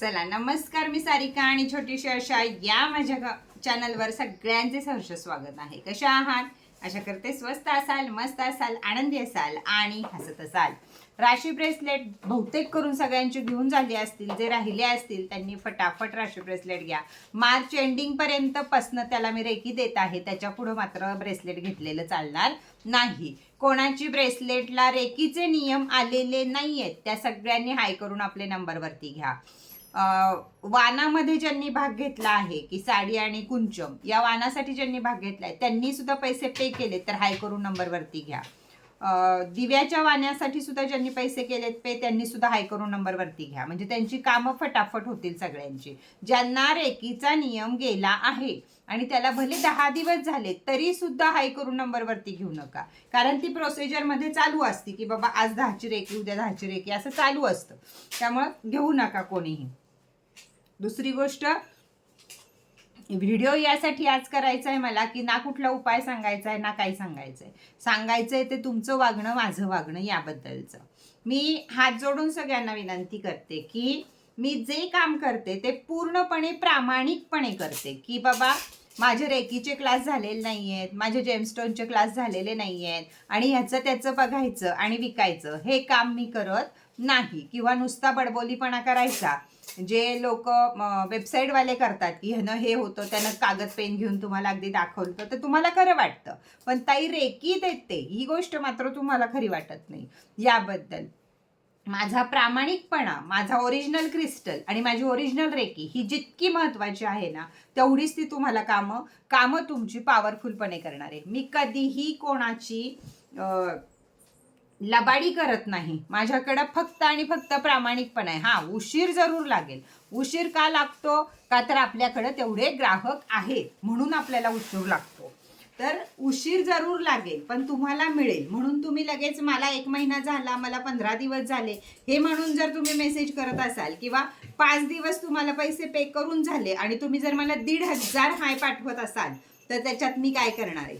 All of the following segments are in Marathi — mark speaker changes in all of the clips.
Speaker 1: चला नमस्कार मी सारिका आणि छोटीशी अशा या माझ्या चॅनलवर सगळ्यांचे सहर्ष स्वागत आहे. कशा आहात? अशा करते स्वस्त असाल मस्त असाल आनंदी असाल आणि हसत असाल. राशी ब्रेसलेट बहुतेक करून सगळ्यांची घेऊन झाली असतील जे राहिले असतील त्यांनी फटाफट राशी ब्रेसलेट घ्या. मार्च एंडिंगपर्यंत पसनं त्याला मी रेकी देत आहे त्याच्या पुढं मात्र ब्रेसलेट घेतलेलं चालणार नाही. कोणाची ब्रेसलेटला रेकीचे नियम आलेले नाही आहेत त्या सगळ्यांनी हाय करून आपले नंबरवरती घ्या. वानामध्ये ज्यांनी भाग घेतला आहे की साडी आणि कुंचम या वानासाठी ज्यांनी भाग घेतलाय त्यांनी सुद्धा पैसे पे केले तर हाय करून नंबरवरती घ्या. दिव्याच्या वाण्यासाठी सुद्धा ज्यांनी पैसे केलेत पे त्यांनी सुद्धा हाय करून नंबरवरती घ्या. म्हणजे त्यांची कामं फटाफट होतील सगळ्यांची. ज्यांना रेकीचा नियम गेला आहे आणि त्याला भले दहा दिवस झाले तरी सुद्धा हाय करून नंबरवरती घेऊ नका. कारण ती प्रोसिजरमध्ये चालू असते की बाबा आज दहाची रेकी उद्या दहाची रेकी असं चालू असतं. त्यामुळं घेऊ नका कोणीही. दुसरी गोष्ट व्हिडिओ यासाठी आज करायचा आहे मला की ना कुठला उपाय सांगायचा आहे ना काय सांगायचं आहे सांगायचं आहे ते तुमचं वागणं माझं वागणं याबद्दलचं. मी हात जोडून सगळ्यांना विनंती करते की मी जे काम करते ते पूर्णपणे प्रामाणिकपणे करते की बाबा माझे रेकीचे क्लास झालेले नाही आहेत माझे जेमस्टोनचे क्लास झालेले नाही आहेत आणि ह्याचं त्याचं बघायचं आणि विकायचं हे काम मी करत नाही किंवा नुसता बडबोलीपणा करायचा. जे लोक वेबसाईटवाले करतात की ह्यानं हे होतं त्यानं कागद पेन घेऊन तुम्हाला अगदी दाखवलं तर तुम्हाला खरं वाटतं. पण ताई रेकी देते ही गोष्ट मात्र तुम्हाला खरी वाटत नाही. याबद्दल. माझा प्रामाणिकपणा माझा ओरिजिनल क्रिस्टल आणि माझी ओरिजिनल रेकी ही जितकी महत्वाची आहे ना तेवढीच ती तुम्हाला कामं कामं तुमची पॉवरफुलपणे करणार आहे मी कधीही कोणाची लबाडी करत नाही. माझ्याकडं फक्त आणि फक्त प्रामाणिकपणा आहे. हा उशीर जरूर लागेल. उशीर का लागतो? का तर आपल्याकडं तेवढे ग्राहक आहेत म्हणून आपल्याला उशीर लागतो. तर उशीर जरूर लागेल पण तुम्हाला मिळेल. म्हणून तुम्ही लगेच मला एक महिना झाला मला पंधरा दिवस झाले. हे म्हणून जर तुम्ही मेसेज करत असाल किंवा पाच दिवस तुम्हाला पैसे पे करून झाले आणि तुम्ही जर मला दीड हजार हाय पाठवत असाल तर त्याच्यात मी काय करणार आहे?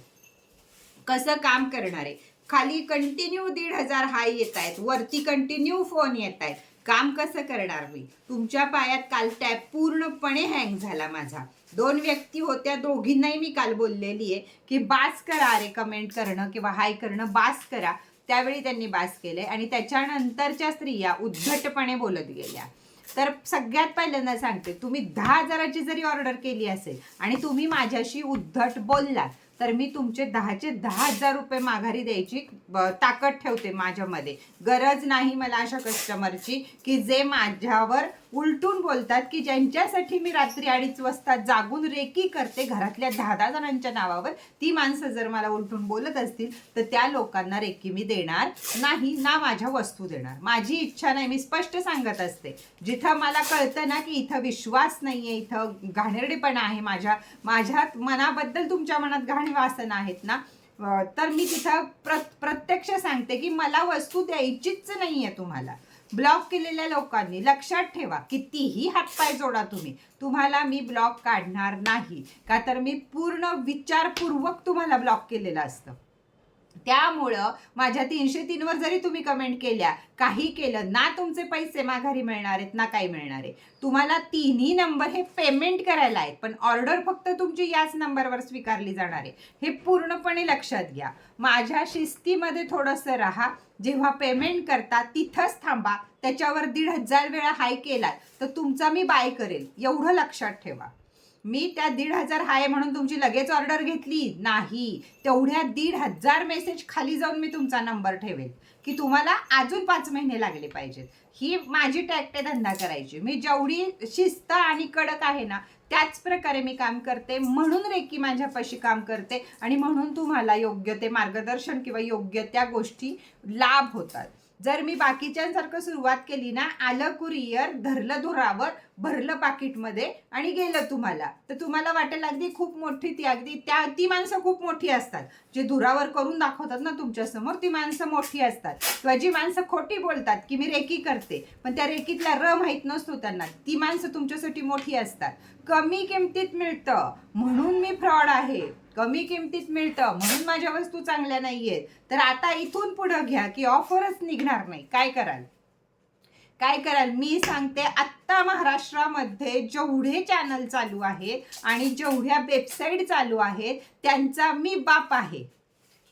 Speaker 1: कसं काम करणार आहे? खाली कंटिन्यू दीड हजार हाय येत आहेत. वरती कंटिन्यू फोन येत आहेत. काम कसं करणार मी? तुमच्या पायात काल टॅप पूर्णपणे हँग झाला माझा. दोन व्यक्ती होत्या दोघींनाही मी काल बोललेली आहे की बास करा अरे कमेंट करणं किंवा हाय करणं बास करा. त्यावेळी त्यांनी बास केले आणि त्याच्यानंतरच्या स्त्रिया उद्धटपणे बोलत गेल्या. तर सगळ्यात पहिल्यांदा सांगते तुम्ही दहा हजाराची जरी ऑर्डर केली असेल आणि तुम्ही माझ्याशी उद्धट बोललात तर मी तुमचे दहाचे दहा हजार रुपये माघारी द्यायची ब- ताकद ठेवते माझ्यामध्ये. गरज नाही मला अशा कस्टमरची की जे माझ्यावर उलटून बोलतात की ज्यांच्यासाठी मी रात्री अडीच वाजता जागून रेकी करते घरातल्या दहा दहा जणांच्या नावावर ती माणसं जर मला उलटून बोलत असतील तर त्या लोकांना रेकी मी देणार नाही ना माझ्या वस्तू देणार. माझी इच्छा नाही मी स्पष्ट सांगत असते. जिथं मला कळतं ना की इथं विश्वास नाहीये इथं घाणेरडेपणा आहे माझ्या माझ्या मनाबद्दल तुमच्या मनात घाण वासना आहेत ना तर मी तिथं प्र प्रत्यक्ष सांगते की मला वस्तू द्यायचीच नाहीये तुम्हाला. ब्लॉक केलेल्या लोकांनी लक्षात ठेवा कितीही हातपाय जोडा तुम्ही तुम्हाला मी ब्लॉक काढणार नाही. का तर मी पूर्ण विचारपूर्वक तुम्हाला ब्लॉक केलेलं असतं. त्यामुळं माझ्या तीनशे तीनवर जरी तुम्ही कमेंट केल्या काही केलं ना तुमचे पैसे माघारी मिळणार आहेत ना काही मिळणार आहे तुम्हाला तिन्ही नंबर हे पेमेंट करायला आहेत पण ऑर्डर फक्त तुमची याच नंबरवर स्वीकारली जाणार आहे. हे पूर्णपणे लक्षात घ्या. माझ्या शिस्तीमध्ये थोडंसं राहा. जेव्हा पेमेंट करता तिथंच थांबा. त्याच्यावर दीड हजार वेळा हाय केलात तर तुमचा मी बाय करेल. एवढं लक्षात ठेवा. मी त्या दीड हजार हाय म्हणून तुमची लगेच ऑर्डर घेतली? नाही. तेवढ्या दीड हजार मेसेज खाली जाऊन मी तुमचा नंबर ठेवेल की तुम्हाला अजून पाच महिने लागले पाहिजेत. ही माझी टॅक्टे धंदा करायची. मी जेवढी शिस्त आणि कडक आहे ना त्याच प्रकारे मी काम करते. म्हणून रेकी माझ्यापाशी काम करते आणि म्हणून तुम्हाला योग्य ते मार्गदर्शन किंवा योग्य त्या गोष्टी लाभ होतात. जर मी बाकीच्यांसारखं सुरुवात केली ना आलं कुरिअर धरलं धुरावर भरलं पाकिटमध्ये आणि गेलं तुम्हाला तर तुम्हाला वाटेल अगदी खूप मोठी ती अगदी त्या ती माणसं खूप मोठी असतात. जे धुरावर करून दाखवतात ना तुमच्यासमोर ती माणसं मोठी असतात. किंवा जी माणसं खोटी बोलतात की मी रेकी करते पण त्या रेकीतला र माहीत नसतो त्यांना ती माणसं तुमच्यासाठी मोठी असतात. कमी किमतीत मिळतं. म्हणून मी फ्रॉड आहे. कमी किमतीत मिळतं म्हणून माझ्या वस्तू चांगल्या नाहीयेत. तर आता इथून पुढं घ्या की ऑफरच निघणार नाही. काय कराल? काय कराल? मी सांगते आत्ता महाराष्ट्रामध्ये जेवढे चॅनल चालू आहेत आणि जेवढ्या वेबसाईट चालू आहेत त्यांचा मी बाप आहे.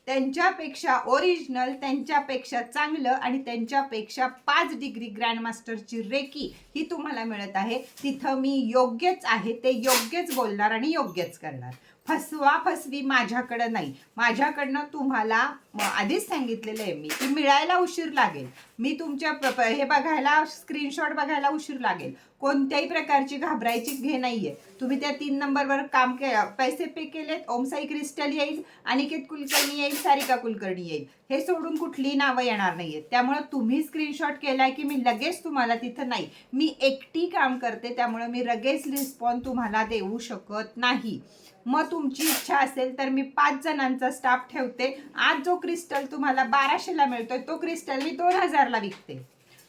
Speaker 1: त्यांच्यापेक्षा ओरिजिनल त्यांच्यापेक्षा चांगलं आणि त्यांच्यापेक्षा पाच डिग्री ग्रँडमास्टरची रेकी ही तुम्हाला मिळत आहे. तिथं मी योग्यच आहे ते योग्यच बोलणार आणि योग्यच करणार. फसवा फसवी माझ्याकडं नाही. माझ्याकडनं तुम्हाला आधीच सांगितलेलं आहे मी की मिळायला उशीर लागेल. मी तुमच्या प्र प- हे बघायला स्क्रीनशॉट बघायला उशीर लागेल. कोणत्याही प्रकारची घाबरायची घे नाही आहे तुम्ही त्या तीन नंबरवर काम के पैसे पे केलेत ओमसाई क्रिस्टल येईल अनिकेत कुलकर्णी येईल सारिका कुलकर्णी येईल. हे सोडून कुठलीही नावं येणार नाही आहेत त्यामुळं तुम्ही स्क्रीनशॉट केलाय की मी लगेच तुम्हाला तिथं नाही. मी एकटी काम करते त्यामुळं मी लगेच रिस्पॉन्स तुम्हाला देऊ शकत नाही. मग तुमची इच्छा असेल तर मी पाच जणांचा स्टाफ ठेवते. आज जो क्रिस्टल तुम्हाला बाराशेला मिळतोय तो क्रिस्टल मी दोन हजारला विकते.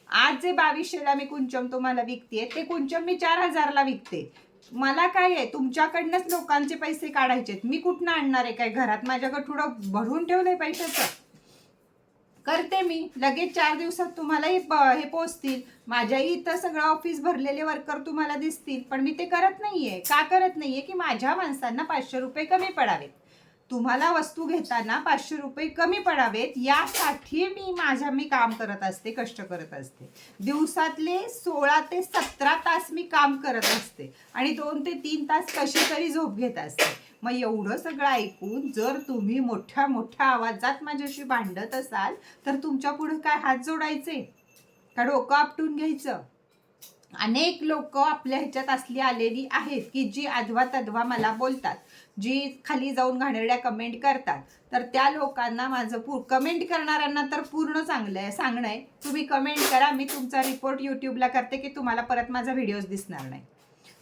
Speaker 1: आज जे बावीसशेला मी कुंचम तुम्हाला विकते ते कुंचम मी चार हजारला विकते. मला काय आहे तुमच्याकडनंच लोकांचे पैसे काढायचेत. मी कुठनं आणणार आहे काय घरात? माझ्याकडे थोडं भरून ठेवलंय पैशाचं. करते मी. लगेच चार दिवसात तुम्हाला हे हे पोचतील. माझ्याही इथं सगळं ऑफिस भरलेले वर्कर तुम्हाला दिसतील. पण मी ते करत नाहीये. का करत नाहीये? की माझ्या माणसांना पाचशे रुपये कमी पडावेत. तुम्हाला वस्तू घेताना पाचशे रुपये कमी पडावेत यासाठी मी माझ्या मी काम करत असते कष्ट करत असते. दिवसातले सोळा ते सतरा तास मी काम करत असते आणि दोन ते तीन तास कशी तरी झोप घेत असते. मग एवढं सगळं ऐकून जर तुम्ही मोठ्या मोठ्या आवाजात माझ्याशी भांडत असाल तर तुमच्यापुढे काय हात जोडायचे? का डोकं आपटून घ्यायचं? अनेक लोक आपल्या ह्याच्यात असली आलेली आहेत की जी अधवा तधवा मला बोलतात जी खाली जाऊन घाणेरड्या कमेंट करतात. तर त्या लोकांना माझं पूर कमेंट करणाऱ्यांना तर पूर्ण चांगलं आहे सांगणं आहे तुम्ही कमेंट करा मी तुमचा रिपोर्ट यूट्यूबला करते की तुम्हाला परत माझा व्हिडिओज दिसणार नाही.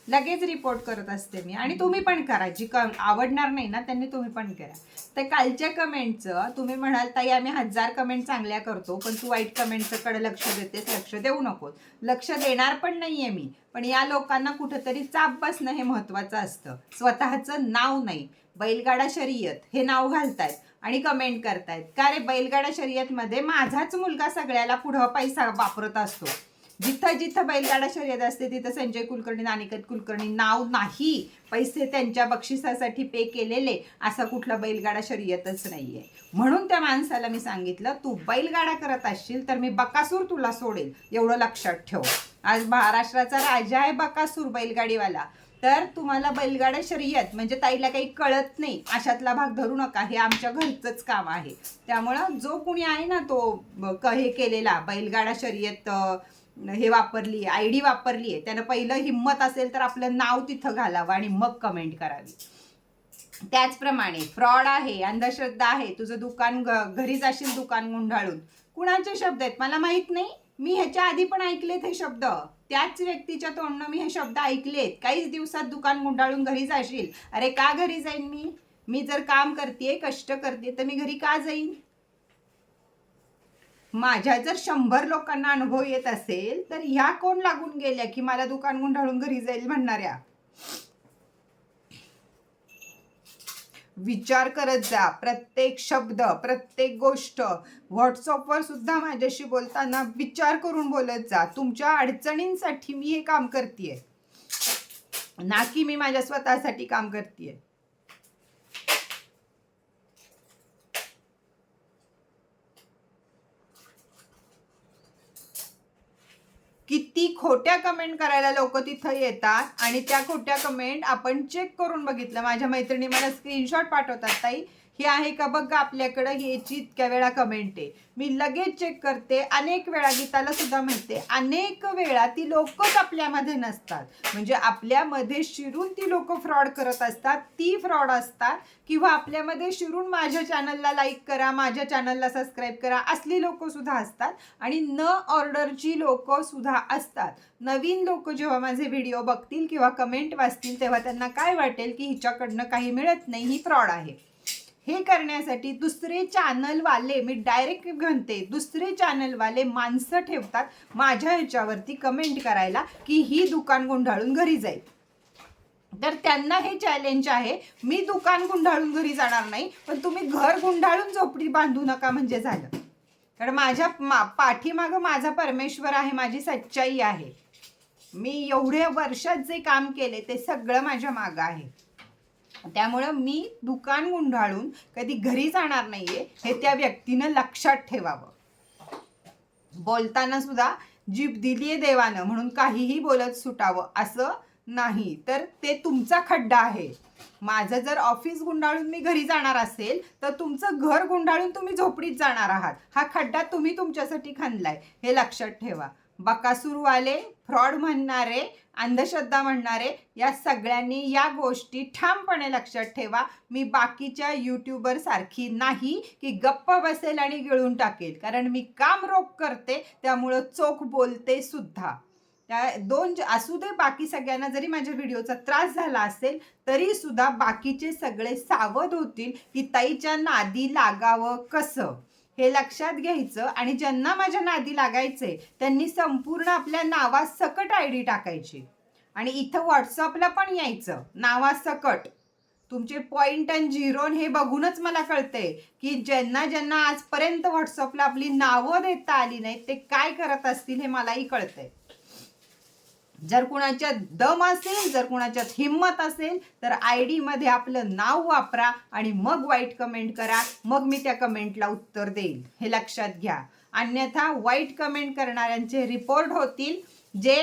Speaker 1: लगेच रिपोर्ट करत असते मी. आणि तुम्ही पण करा. जी क आवडणार नाही ना त्यांनी तुम्ही पण करा. तर कालच्या कमेंटचं तुम्ही म्हणाल ताई आम्ही हजार कमेंट चांगल्या करतो पण तू वाईट कमेंटचं कडे लक्ष देतेस लक्ष देऊ नकोस. लक्ष देणार पण नाहीये मी पण या लोकांना कुठंतरी चाप बसणं हे महत्वाचं असतं. स्वतःचं नाव नाही. बैलगाडा शर्यत हे नाव घालतायत आणि कमेंट करतायत. का रे बैलगाडा शर्यतमध्ये माझाच मुलगा सगळ्याला पुढं पैसा वापरत असतो? जिथं जिथं बैलगाडा शर्यत असते तिथं संजय कुलकर्णी नानिकत कुलकर्णी नाव नाही. पैसे त्यांच्या बक्षिसासाठी पे केलेले असा कुठला बैलगाडा शर्यतच नाहीये. म्हणून त्या माणसाला मी सांगितलं तू बैलगाडा करत असशील तर मी बकासूर तुला सोडेल. एवढं लक्षात ठेव. आज महाराष्ट्राचा राजा आहे बकासूर बैलगाडीवाला. तर तुम्हाला बैलगाडा शर्यत म्हणजे ताईला काही कळत नाही. अशातला भाग धरू नका. हे आमच्या घरचंच काम आहे. त्यामुळं जो कुणी आहे ना तो हे केलेला बैलगाडा शर्यत हे वापरली आय डी वापरली आहे त्यानं पहिलं हिंमत असेल तर आपलं नाव तिथं घालावं आणि मग कमेंट करावी. त्याचप्रमाणे फ्रॉड आहे अंधश्रद्धा आहे तुझं दुकान घ- घरी जाशील दुकान गुंडाळून. कुणाचे शब्द आहेत? मला माहीत नाही. मी ह्याच्या आधी पण ऐकलेत हे शब्द. त्याच व्यक्तीच्या तोंडनं मी हे शब्द ऐकलेत. काहीच दिवसात दुकान गुंडाळून घरी जाशील. अरे का घरी जाईन मी? मी जर काम करते कष्ट करते तर मी घरी का जाईन? माझ्या जर शंभर लोकांना अनुभव येत असेल तर ह्या कोण लागून गेल्या की मला दुकान गुंडाळून घरी जाईल म्हणणाऱ्या? विचार करत जा. प्रत्येक शब्द प्रत्येक गोष्ट व्हॉट्सअपवर सुद्धा माझ्याशी बोलताना विचार करून बोलत जा. तुमच्या अडचणींसाठी मी हे काम करते ना की मी माझ्या स्वतःसाठी काम करते किती खोट्या कमेंट करायला लोक तिथं येतात आणि त्या खोट्या कमेंट आपण चेक करून बघितलं. माझ्या मैत्रिणी मला स्क्रीनशॉट पाठवतात ताई. हे आहे का बघ आपल्याकडं? ही याची इतक्या वेळा कमेंट आहे. मी लगेच चेक करते. अनेक वेळा गीताला सुद्धा म्हणते. अनेक वेळा ती लोकच आपल्यामध्ये नसतात. म्हणजे आपल्यामध्ये शिरून ती लोक फ्रॉड करत असतात. ती फ्रॉड असतात. किंवा आपल्यामध्ये शिरून माझ्या चॅनलला लाईक करा माझ्या चॅनलला सबस्क्राईब करा असली लोक सुद्धा असतात. आणि न ऑर्डरची लोक सुद्धा असतात. नवीन लोक जेव्हा माझे व्हिडिओ बघतील किंवा कमेंट वाचतील तेव्हा त्यांना काय वाटेल की हिच्याकडनं काही मिळत नाही ही फ्रॉड आहे. हे करण्यासाठी दुसरे चॅनलवाले मी डायरेक्ट म्हणते दुसरे चॅनलवाले माणसं ठेवतात माझ्या ह्याच्यावरती कमेंट करायला की ही दुकान गुंडाळून घरी जाईल. तर त्यांना हे चॅलेंज आहे मी दुकान गुंडाळून घरी जाणार नाही पण तुम्ही घर गुंडाळून झोपडी बांधू नका म्हणजे झालं. कारण माझ्या मा पाठीमागं माझा परमेश्वर आहे माझी सच्चाई आहे. मी एवढ्या वर्षात जे काम केले ते सगळं माझ्या मागं आहे. त्यामुळं मी दुकान गुंडाळून कधी घरी जाणार नाहीये हे त्या व्यक्तीनं लक्षात ठेवावं. बोलताना सुद्धा जीभ दिलीये देवानं म्हणून काहीही बोलत सुटावं असं नाही. तर ते तुमचा खड्डा आहे. माझं जर ऑफिस गुंडाळून मी घरी जाणार असेल तर तुमचं घर गुंडाळून तुम्ही झोपडीत जाणार आहात. हा खड्डा तुम्ही तुमच्यासाठी खणलाय हे लक्षात ठेवा. बकासूरवाले फ्रॉड म्हणणारे अंधश्रद्धा म्हणणारे या सगळ्यांनी या गोष्टी ठामपणे लक्षात ठेवा. मी बाकीच्या यूट्यूबरसारखी नाही की गप्प बसेल आणि गिळून टाकेल. कारण मी काम रोख करते त्यामुळं चोख बोलते सुद्धा. त्या दोन असू दे बाकी सगळ्यांना जरी माझ्या व्हिडिओचा त्रास झाला असेल तरी सुद्धा बाकीचे सगळे सावध होतील की ताईच्या नादी लागावं कसं? हे लक्षात घ्यायचं आणि ज्यांना माझ्या नादी लागायचे त्यांनी संपूर्ण आपल्या नावासकट आय डी टाकायची. आणि इथं व्हॉट्सअपला पण यायचं नावासकट तुमचे पॉईंट अँड झिरो हे बघूनच मला कळते की ज्यांना ज्यांना आजपर्यंत व्हॉट्सअपला आपली नावं देता आली नाहीत ते काय करत असतील हे मलाही कळतंय. जर कुणाच्यात दम असेल जर कुणाच्यात हिंमत असेल तर आयमध्ये आपलं नाव वापरा आणि मग वाईट कमेंट करा. मग मी त्या कमेंटला उत्तर देईल हे लक्षात घ्या. अन्यथा वाईट कमेंट करणाऱ्यांचे रिपोर्ट होतील जे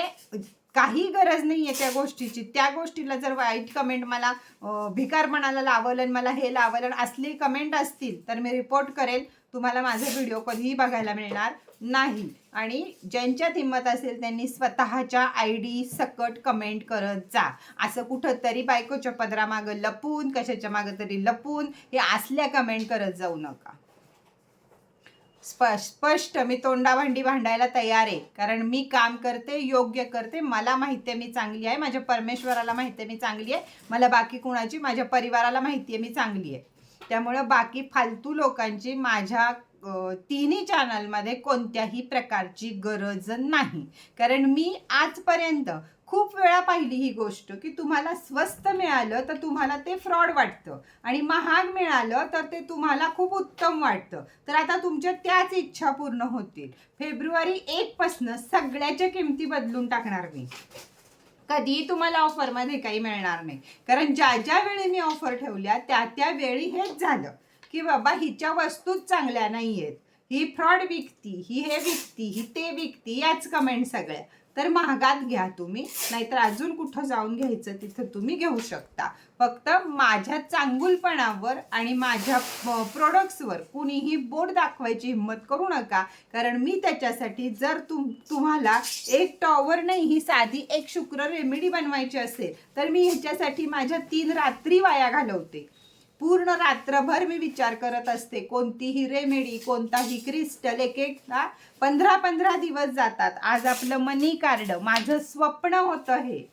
Speaker 1: काही गरज नाही आहे त्या गोष्टीची. त्या गोष्टीला जर वाईट कमेंट मला भिकार म्हणाला लावलं आणि मला हे लावलं असली कमेंट असतील तर मी रिपोर्ट करेल. तुम्हाला माझे व्हिडिओ कधीही बघायला मिळणार. नाही. आणि ज्यांच्यात हिंमत असेल त्यांनी स्वतःच्या आय डी सकट कमेंट करत जा. असं कुठं तरी बायकोच्या पदरामागं लपून कशाच्या मागं तरी लपून हे असल्या कमेंट करत जाऊ नका. स्प स्पष्ट मी तोंडाभांडी भांडायला तयार आहे. कारण मी काम करते योग्य करते मला माहिती आहे मी चांगली आहे माझ्या परमेश्वराला माहिती आहे मी चांगली आहे मला बाकी कुणाची माझ्या परिवाराला माहिती आहे मी चांगली आहे. त्यामुळं बाकी फालतू लोकांची माझ्या तिन्ही चॅनलमध्ये कोणत्याही प्रकारची गरज नाही. कारण मी आजपर्यंत खूप वेळा पाहिली ही गोष्ट की तुम्हाला स्वस्त मिळालं तर तुम्हाला ते फ्रॉड वाटतं आणि महाग मिळालं तर ते तुम्हाला खूप उत्तम वाटतं. तर आता तुमच्या त्याच इच्छा पूर्ण होतील. फेब्रुवारी एकपासनं सगळ्याच्या किमती बदलून टाकणार मी. कधीही तुम्हाला ऑफरमध्ये काही मिळणार नाही. कारण ज्या ज्या वेळी मी ऑफर ठेवल्या त्या त्या वेळी हेच झालं. की बाबा हिच्या वस्तूच चांगल्या नाही आहेत ही फ्रॉड विकती ही हे विकती ही ते विकती याच कमेंट सगळ्या. तर महागात घ्या तुम्ही नाहीतर अजून कुठं जाऊन घ्यायचं तिथं तुम्ही घेऊ शकता. फक्त माझ्या चांगुलपणावर आणि माझ्या प्रोडक्ट्सवर कुणीही बोट दाखवायची हिंमत करू नका. कारण मी त्याच्यासाठी जर तुम तुम्हाला एक टॉवर नाही ही साधी एक शुक्र रेमेडी बनवायची असेल तर मी ह्याच्यासाठी माझ्या तीन रात्री वाया घालवते. पूर्ण रात्रभर मी विचार करत असते कोणतीही रेमेडी कोणताही क्रिस्टल एक एक ना पंधरा पंधरा दिवस जातात. आज आपलं मनी कार्ड माझं स्वप्न होतं हे.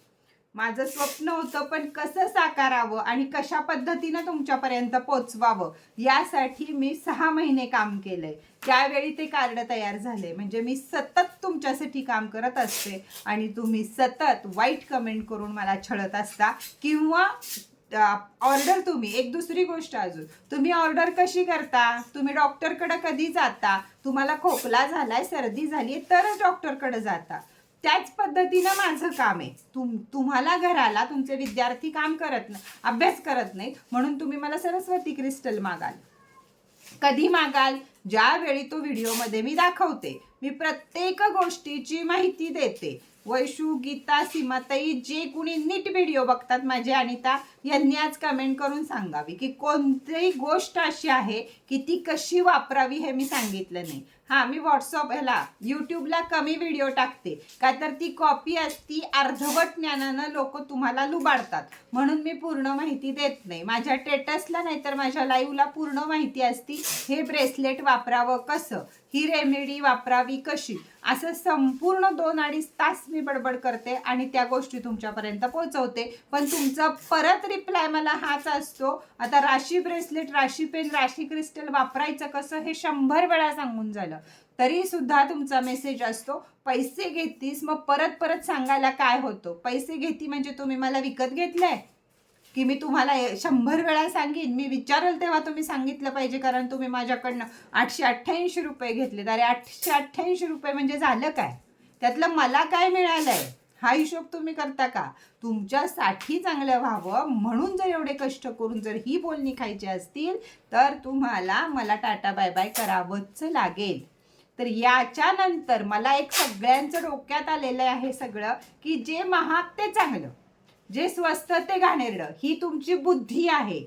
Speaker 1: माझं स्वप्न होतं पण कसं साकारावं आणि कशा पद्धतीनं तुमच्यापर्यंत पोचवावं यासाठी मी सहा महिने काम केलंय. त्यावेळी ते कार्ड तयार झाले. म्हणजे मी सतत तुमच्यासाठी काम करत असते आणि तुम्ही सतत वाईट कमेंट करून मला छळत असता किंवा ऑर्डर तुम्ही. एक दुसरी गोष्ट अजून. तुम्ही ऑर्डर कशी करता? तुम्ही डॉक्टरकडे कधी जाता? तुम्हाला खोकला झालाय सर्दी झाली तरच डॉक्टरकडे जाता. त्याच पद्धतीनं माझं काम आहे. तुम तुम्हाला घराला तुमचे विद्यार्थी काम करत नाही अभ्यास करत नाहीत म्हणून तुम्ही मला सरस्वती क्रिस्टल मागाल. कधी मागाल? ज्यावेळी तो व्हिडिओमध्ये मी दाखवते. मी प्रत्येक गोष्टीची माहिती देते. वैशू गीता सीमाताई जे कुणी नीट व्हिडिओ बघतात माझे अनिता यांनी आज कमेंट करून सांगावी की कोणतीही गोष्ट अशी आहे की ती कशी वापरावी हे मी सांगितलं नाही. हां मी व्हॉट्सअप ह्याला यूट्यूबला कमी व्हिडिओ टाकते. का तर ती कॉपी असती अर्धवट ज्ञानानं लोक तुम्हाला लुबाडतात. म्हणून मी पूर्ण माहिती देत नाही. माझ्या टेटसला नाहीतर माझ्या लाईव्हला पूर्ण माहिती असती. हे ब्रेसलेट वापरावं कसं? ही रेमेडी वापरावी कशी? असं संपूर्ण दोन अडीच तास मी बडबड करते आणि त्या गोष्टी तुमच्यापर्यंत पोहोचवते. पण तुमचं परत रिप्लाय मला हाच असतो. आता राशी ब्रेसलेट राशी पेन राशी क्रिस्टल वापरायचं कसं हे शंभर वेळा सांगून झालं. तरी सुद्धा तुमचा मेसेज असतो पैसे घेतीस मग परत परत सांगायला काय होतो? पैसे घेती म्हणजे तुम्ही मला विकत घेतलंय? की मी तुम्हाला शंभर वेळा सांगेन? मी विचारेल तेव्हा तुम्ही सांगितलं पाहिजे कारण तुम्ही माझ्याकडनं आठशे अठ्ठ्याऐंशी रुपये घेतले अरे आठशे अठ्ठ्याऐंशी रुपये म्हणजे झालं काय? त्यातलं मला काय मिळालंय? हा हिशोब तुम्ही करता का? तुमच्यासाठी चांगलं व्हावं म्हणून जर एवढे कष्ट करून जर ही बोलणी खायची असतील तर तुम्हाला मला टाटा बाय बाय करावंच लागेल. तर याच्यानंतर मला एक सगळ्यांचं डोक्यात आलेलं आहे सगळं की जे महाग ते चांगलं जे स्वस्त ते घाणेरडं ही तुमची बुद्धी आहे.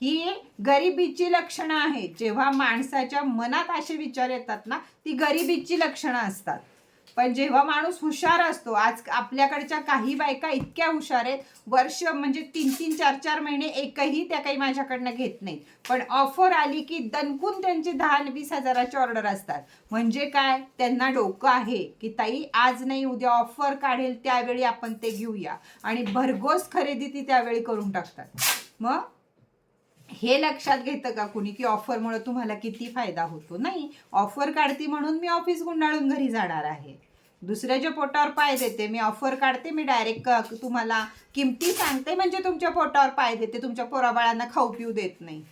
Speaker 1: ही गरिबीची लक्षणं आहेत. जेव्हा माणसाच्या मनात असे विचार येतात ना ती गरिबीची लक्षणं असतात. पण जेव्हा माणूस हुशार असतो आज आपल्याकडच्या काही बायका इतक्या हुशार आहेत वर्ष म्हणजे तीन तीन चार चार महिने एकही त्या काही माझ्याकडनं घेत नाहीत. पण ऑफर आली की दणकून त्यांची दहा वीस हजाराची ऑर्डर असतात. म्हणजे काय? त्यांना डोकं आहे की ताई आज नाही उद्या ऑफर काढेल त्यावेळी आपण ते घेऊया. आणि भरघोस खरेदी ती त्यावेळी करून टाकतात. मग? हे लक्षात घेतं का कुणी की ऑफरमुळे तुम्हाला किती फायदा होतो? नाही ऑफर काढते म्हणून मी ऑफिस गुंडाळून घरी जाणार आहे. दुसऱ्याच्या पोटावर पाय देते मी ऑफर काढते मी डायरेक्ट तुम्हाला किमती सांगते म्हणजे तुमच्या पोटावर पाय देते तुमच्या पोराबाळांना खाऊ पिऊ देत नाही.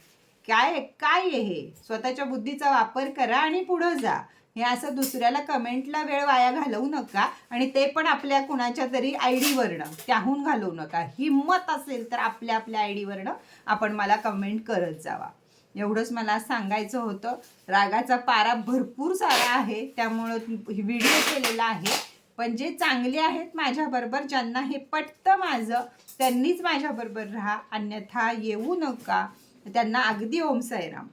Speaker 1: काय काय आहे हे? स्वतःच्या बुद्धीचा वापर करा आणि पुढं जा. हे असं दुसऱ्याला कमेंटला वेळ वाया घालवू नका आणि ते पण आपल्या कुणाच्या तरी आय डीवरनं त्याहून घालवू नका. हिंमत असेल तर आपल्या आपल्या आय डीवरनं आपण मला कमेंट करत जावा. एवढंच मला सांगायचं होतं. रागाचा पारा भरपूर सारा आहे त्यामुळं व्हिडिओ केलेला आहे. पण जे चांगले आहेत माझ्याबरोबर ज्यांना हे पटतं माझं त्यांनीच माझ्याबरोबर राहा. अन्यथा येऊ नका. त्यांना अगदी ओम साईराम